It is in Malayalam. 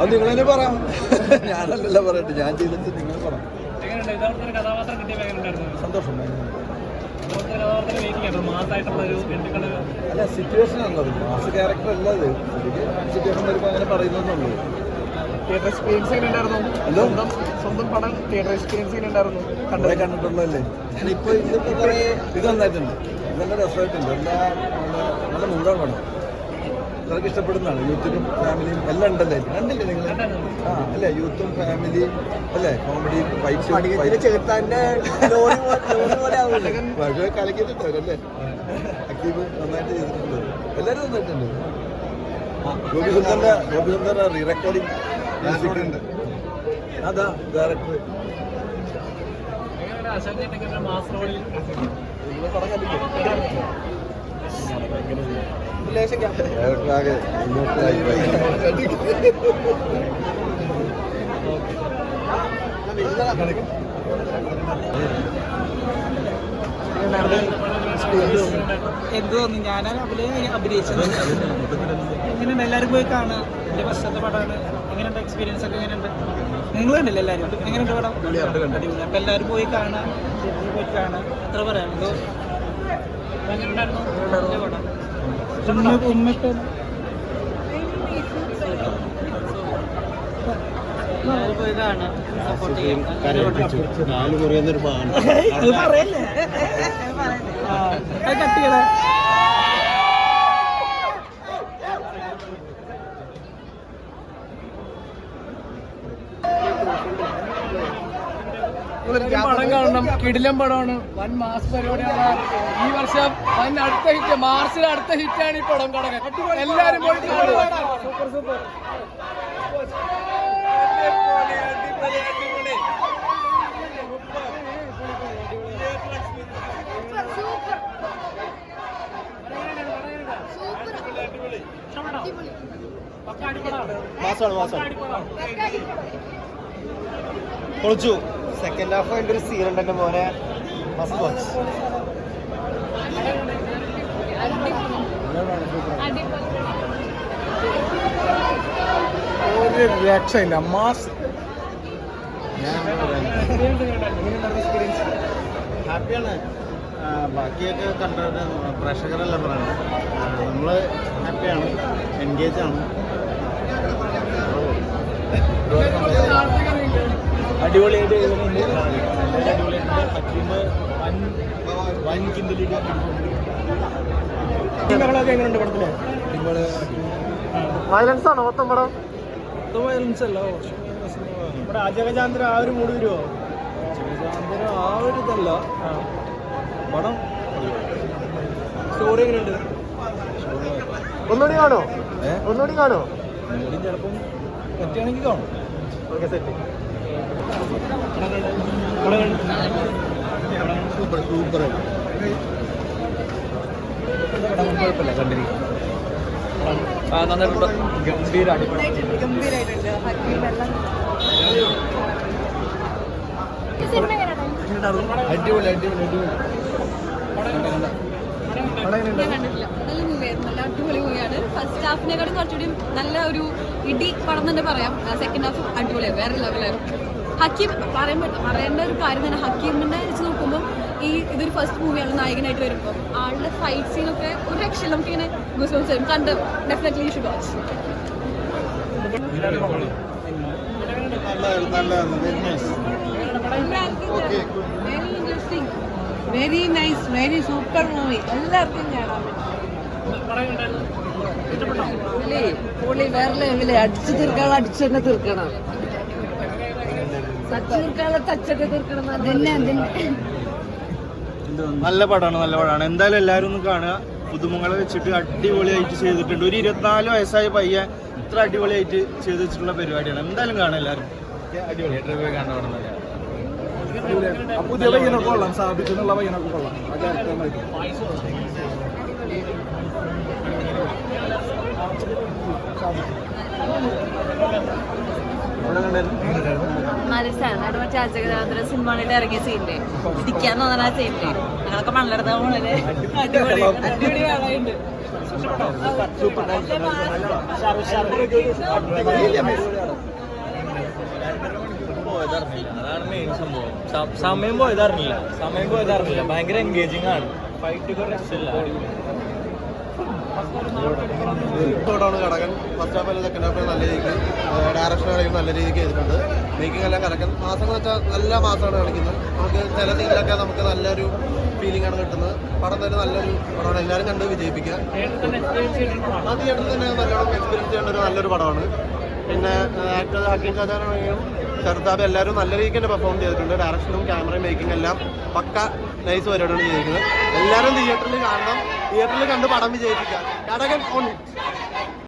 അത് നിങ്ങൾ തന്നെ പറ ഞാനല്ലല്ലോ പറയട്ടെ. ഞാൻ ചെയ്തിട്ട് നിങ്ങൾ പറ. സന്തോഷം. അല്ല സിറ്റുവേഷൻ ആണല്ലോ മാസ് ക്യാരക്ടർ അല്ല അത്. സിറ്റുവേഷൻ വരുമ്പോൾ അങ്ങനെ പറയുന്നതെന്നുള്ളൂ തിയേറ്റർ എക്സ്പീരിയൻസ് എങ്ങനെ ഉണ്ടായിരുന്നു സ്വന്തം പടം തിയേറ്റർ എക്സ്പീരിയൻസ് എങ്ങനെ ഉണ്ടായിരുന്നു കണ്ടേ കണ്ടിട്ടുള്ളതല്ലേ. ഇപ്പൊ ഇതിപ്പോ കുറേ ഇത് നന്നായിട്ടുണ്ട്. നല്ല രസമായിട്ടുണ്ട്. എല്ലാ നല്ല- മുണ്ടാണ് പടം. അതൊക്കെ ഇഷ്ടപ്പെടുന്നതാണ്. യൂത്തിനും ഫാമിലിയും എല്ലാം ഉണ്ടല്ലേ? കണ്ടില്ലേ നിങ്ങൾ? ആ അല്ലേ? യൂത്തും ഫാമിലിയും അല്ലേ? കോമഡിയും ഫൈറ്റും ചെറുത്താന്റെ ലോറി ലോറി പോലെ ആവില്ല പക്ഷേ കലക്കിയിട്ടുണ്ട് അവരല്ലേ അക്കീബ് നന്നായിട്ട് ചെയ്തിട്ടുണ്ട്. എല്ലാവരും നന്നായിട്ടുണ്ട്. ഗോപി സുന്ദറിന്റെ ഗോപി സുന്ദറിന്റെ റീ റെക്കോർഡിംഗ് അതാ ഡയറക്ടർ എങ്ങനെയുണ്ട്? അശോക് ഞാനാ എന്ത് രാവിലെ അഭിനയിച്ചത്. എങ്ങനെയുണ്ട്? എല്ലാവരും പോയി കാണാം എന്റെ ഫസ്റ്റത്തെ പടമാണ് എങ്ങനെയുണ്ട്? എക്സ്പീരിയൻസ് ഒക്കെ എങ്ങനെയുണ്ട്? നിങ്ങൾ കണ്ടില്ല എല്ലാവരും? എങ്ങനെയുണ്ട് പടം? അടിപൊളി അപ്പം എല്ലാവരും പോയി കാണാം പോയി കാണാം എത്ര പറയാം. ഇത് എങ്ങനെയുണ്ടായിരുന്നു നല്ല പടം ഉമ്മ ഉമ്മയൊക്കെ പാണ് പോയി കാണുക സപ്പോർട്ട് ചെയ്യാം അത് പറയല്ലേ ആ, പടം കാണണം. കിടിലം പടമാണ്. വൻ മാസ് പരിപാടിയാണ്. ഈ വർഷം വൻ അടുത്ത ഹിറ്റ് മാർച്ചിൽ അടുത്ത ഹിറ്റാണ് ഈ പടം കടകൻ എല്ലാരും പോയി സൂപ്പർ സൂപ്പർ. മാസമാണ് മാസം പൊളിച്ചു. സെക്കൻഡ് ഹാഫ് അതിന്റെ ഒരു സീൻ ഉണ്ട് എന്റെ മോനെ. മസ്റ്റ് വാച്ച് ഒരു രക്ഷയില്ല മാസ് ഹാപ്പിയാണ്. ബാക്കിയൊക്കെ കണ്ടിട്ട് പ്രേക്ഷകരല്ല പറയുന്നത് നമ്മൾ ഹാപ്പിയാണ് എൻഗേജ് ആണ്. അടിപൊളിയായിട്ട് എഴുതുന്നുണ്ട് നല്ല അടിപൊളിയായിട്ടുണ്ട് ഹക്കീമ് വൻ വൻ കിന്തലിട്ട് എങ്ങനെയുണ്ട് പടത്തിൽ? വയലൻസ് ആണോ മൊത്തം പടം? വയലൻസ് അല്ല. നമ്മുടെ അജഗജാന്തര ആ ഒരു മൂഡ് വരുമോ ആ ഒരു ഇതല്ല. പടം സ്റ്റോറി എങ്ങനെയുണ്ട്? ഒന്നുകൂടി കാണോ? ഒന്നുകൂടി കാണോ? മൂടി ചിലപ്പം പറ്റുകയാണെങ്കിൽ കാണും. ഓക്കെ സെറ്റ് സൂപ്പർ സൂപ്പർ കുഴപ്പമില്ല കണ്ടിരിക്കും നന്നായിട്ട് ഗംഭീര അടിപൊളി അടിപൊളി അടിപൊളി അടിപൊളി ഞാൻ കണ്ടിട്ടില്ല. നല്ല മൂവിയായിരുന്നു നല്ല അടിപൊളി മൂവിയാണ് ഫസ്റ്റ് ഹാഫിനെക്കാളും കുറച്ചുകൂടി നല്ല ഒരു ഇടി പടം തന്നെ പറയാം സെക്കൻഡ് ഹാഫ് അടിപൊളിയാണ് വേറെ ലെവലായിരുന്നു ഹക്കീം പറയാൻ പറ്റും പറയേണ്ട ഒരു കാര്യം തന്നെ ഹക്കീമിനെ വെച്ച് നോക്കുമ്പോൾ ഈ ഇതൊരു ഫസ്റ്റ് മൂവിയാണ് നായകനായിട്ട് വരുമ്പോൾ ആളുടെ ഫൈറ്റ് സീനൊക്കെ ഒരു രക്ഷയിൽ നമുക്ക് ഇങ്ങനെ ഗുസ്ബംസ് വരും കണ്ട് definitely should watch very interesting very nice very super movie എല്ലാവർക്കും കാണാൻ പുള്ളി പുള്ളി വേറെ ലെവൽ അടിച്ചു തീർക്കാനുള്ള അടിച്ചു തന്നെ തീർക്കണം. തീർക്കാനുള്ള തച്ചൊക്കെ തീർക്കണം അതന്നെ അതന്നെ. നല്ല പടമാണ് നല്ല പടമാണ്. എന്തായാലും എല്ലാവരും ഒന്ന് കാണുക. പുതുമങ്ങളെ വെച്ചിട്ട് അടിപൊളിയായിട്ട് ചെയ്തിട്ടുണ്ട്. ഒരു ഇരുപത്തിനാല് വയസ്സായ പയ്യൻ ഇത്ര അടിപൊളിയായിട്ട് ചെയ്ത് വെച്ചിട്ടുള്ള പരിപാടിയാണ്. എന്തായാലും കാണാം എല്ലാവരും. അടിപൊളി. കാണാൻ ആ പുതിയ പയ്യനൊക്കെ കൊള്ളാം സ്ഥാപിച്ചെന്നുള്ള പയ്യനൊക്കെ കൊള്ളാം ആ ക്യാരക്ടർ നന്നായിട്ട് അജഗദാന്തര സിനിമകളിൽ ഇറങ്ങിയ സീനില്ലേ? ഇരിക്കാൻ തോന്നുന്ന ആ സീനില്ലേ? ഞങ്ങളൊക്കെ മണ്ണെടുത്ത പോണല്ലേ അടിപൊളി അടിപൊളി കാണാനുണ്ട് പോയതറിഞ്ഞില്ല. അതാണ് മെയിൻ സംഭവം. സമയം പോയതറിഞ്ഞില്ല. സമയം പോയതറിഞ്ഞില്ല. ഭയങ്കര എൻഗേജിങ് ആണ്. ഫൈറ്റ് രക്ഷയില്ല ഇഷ്ടമാണ് കടകൻ ഫസ്റ്റ് ഹാഫ് അല്ലെങ്കിൽ സെക്കൻഡ് ഹാഫ് നല്ല രീതിക്ക് ഡയറക്ഷൻ കളിക്കും നല്ല രീതിക്ക് ചെയ്തിട്ടുണ്ട്. മേക്കിംഗ് എല്ലാം കടക്കൻ മാസം എന്ന് വെച്ചാൽ നല്ല മാസമാണ് കളിക്കുന്നത്. നമുക്ക് ചില സീനിലൊക്കെ നമുക്ക് നല്ലൊരു ഫീലിംഗ് ആണ് കിട്ടുന്നത്. പടം തന്നെ നല്ലൊരു പടമാണ്. എല്ലാവരും കണ്ട് വിജയിപ്പിക്കുക. ആ തിയേറ്ററിൽ തന്നെ നല്ലോണം എക്സ്പീരിയൻസ് ചെയ്യേണ്ട ഒരു നല്ലൊരു പടമാണ്. പിന്നെ ആക്ടർ ഹക്കീം ചാച്ചാനാണെങ്കിലും ചെറുതാബ് എല്ലാവരും നല്ല രീതിക്ക് തന്നെ പെർഫോം ചെയ്തിട്ടുണ്ട്. ഡയറക്ഷനും ക്യാമറയും മേക്കിംഗ് എല്ലാം പക്ക നൈസ് പരിപാടിയാണ് ചെയ്തിരിക്കുന്നത്. എല്ലാവരും തിയേറ്ററിൽ കാണണം. തിയേറ്ററിൽ കണ്ട് പടം വിജയിപ്പിക്കുക. കടകൻ ഓൺ